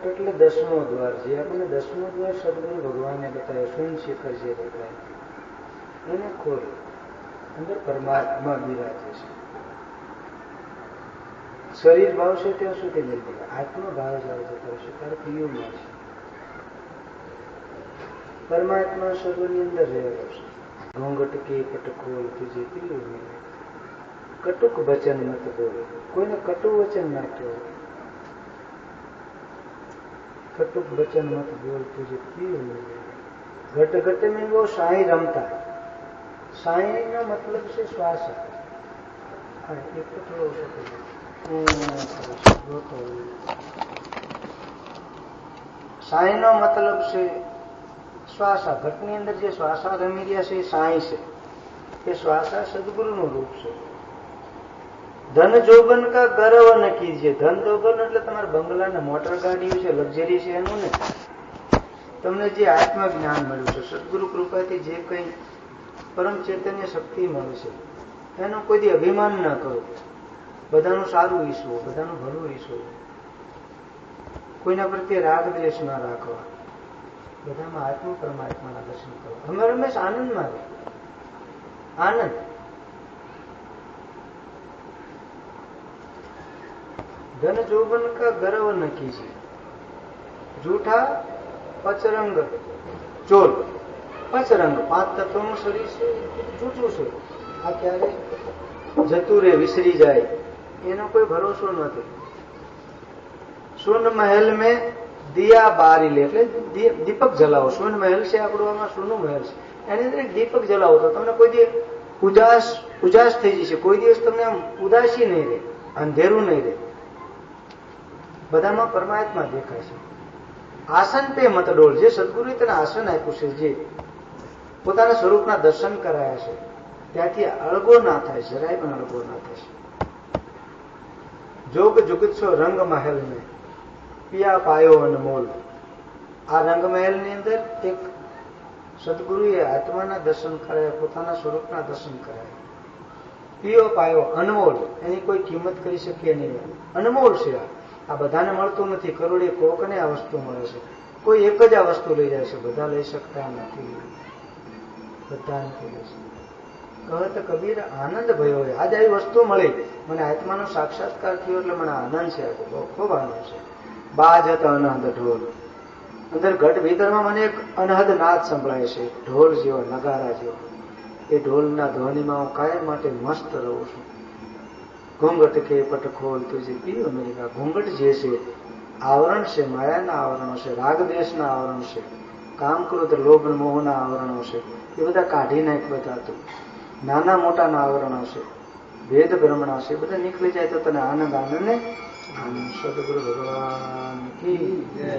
કટોકટ એટલે દસમો દ્વાર છે. આપણને દસમો દ્વાર સદગુરુ ભગવાને બતાવ્યો. શૂન્ય શિખર જે બતાવ્યું. એને ખોલ અંદર પરમાત્મા બિરાજે છે. શરીર ભાવશે ત્યાં સુધી નહીં બોલે આત્મા ભાવ જાવ જતો હશે ત્યારે પીયુમાં છે પરમાત્મા સર્વની અંદર રહેલો છે. ઘોંઘટ કે પટખોલ તુજે પીયું કટુક વચન મત બોલે. કોઈને કટુ વચન ના કહેવું કટુક વચન મત બોલતું જે પીવું ઘટ ઘટ મેં વો સાંઈ રમતા સાંઈનો મતલબ છે શ્વાસ હા એક તો થોડો ઓછો સાંઈનો મતલબ છે શ્વાસા. ઘટની અંદર જે શ્વાસા રમી રહ્યા છે, એ સાંઈ છે. એ શ્વાસા સદગુરુનું રૂપ છે. ધન જોબન કા ગર્વ ન કીજીએ ધન જોબન એટલે તમારા બંગલા ને મોટર ગાડીઓ છે, લક્ઝરી છે એનું ને. તમને જે આત્મજ્ઞાન મળ્યું છે, સદગુરુ કૃપાથી જે કંઈ પરમ ચેતન્ય શક્તિ મળે છે, એનું કોઈ અભિમાન ના કરો. બધાનું સારું ઈશ્વો બધાનું ભલું ઈશ્વો કોઈના પ્રત્યે રાગ દ્વેષ ના રાખવા બધામાં આત્મ પરમાત્માના દર્શન કરો. રમેશ આનંદમાં રહે આનંદ. ધન જોબન કા ગર્વ ન છે જૂઠા પચરંગ ચોર પચરંગ પાંચ તત્વનું શરીર છે, જૂઠું છે. આ ક્યારે? જતું રે વિસરી જાય. એનો કોઈ ભરોસો નથી. સુન મહેલ મેં દિયા બારી લે, એટલે દીપક જલાવો. સુન મહેલ છે આપણું આમાં સુનું મહેલ છે. એની અંદર દીપક જલાવો તો તમને કોઈ દિવસ ઉદાસ ઉજાસ થઈ જશે. કોઈ દિવસ તમને આમ ઉદાસી નહીં રહે, અંધેરું નહીં રહે. બધામાં પરમાત્મા દેખાય છે. આસન પે મતડોળ, જે સદગુરુએ તેને આસન આપ્યું છે, જે પોતાના સ્વરૂપના દર્શન કરાયા છે, ત્યાંથી અળગો ના થાય, જરાય પણ અળગો ના થશે જોગ જુગુત્સો રંગ મહેલ ને પિયા પાયો અનમોલ આ રંગ મહેલની અંદર એક સદગુરુએ આત્માના દર્શન કરાયા, પોતાના સ્વરૂપના દર્શન કરાયા. પિયો પાયો અનમોલ, એની કોઈ કિંમત કરી શકીએ નહીં. અનમોલ છે આ. આ બધાને મળતું નથી. કરોડે કોકને આ વસ્તુ મળે છે. કોઈ એક જ આ વસ્તુ લઈ જાય છે. બધા લઈ શકતા નથી. બધા નથી લઈ શકતા. કહે તો કબીર, આનંદ ભયો હોય આજે આવી વસ્તુ મળી. મને આત્માનો સાક્ષાત્કાર થયો એટલે મને આનંદ છે. ખૂબ આનંદ છે. બાજ હતા અનહદ ઢોલ. અંદર ઘટ ભીતરમાં મને એક અનહદ નાદ સંભળાય છે. ઢોલ જેવો નગારા જેવો. એ ઢોલના ધ્વનિમાં હું કાયમ માટે મસ્ત રહું છું. घूंघट के पट खोल तुझे पियो मेरा घूंघट जैसे आवरण से माया न आवरणों से राग देश न आवरण से કામ ક્રોધ લોભ મોહના આવરણો છે એ બધા કાઢી નાખ બધા તું નાના મોટાના આવરણો છે ભેદ ભ્રમણા છે બધા નીકળી જાય તો તને આનંદ આનંદ ને આનંદ સદગુરુ ભગવાન કી જય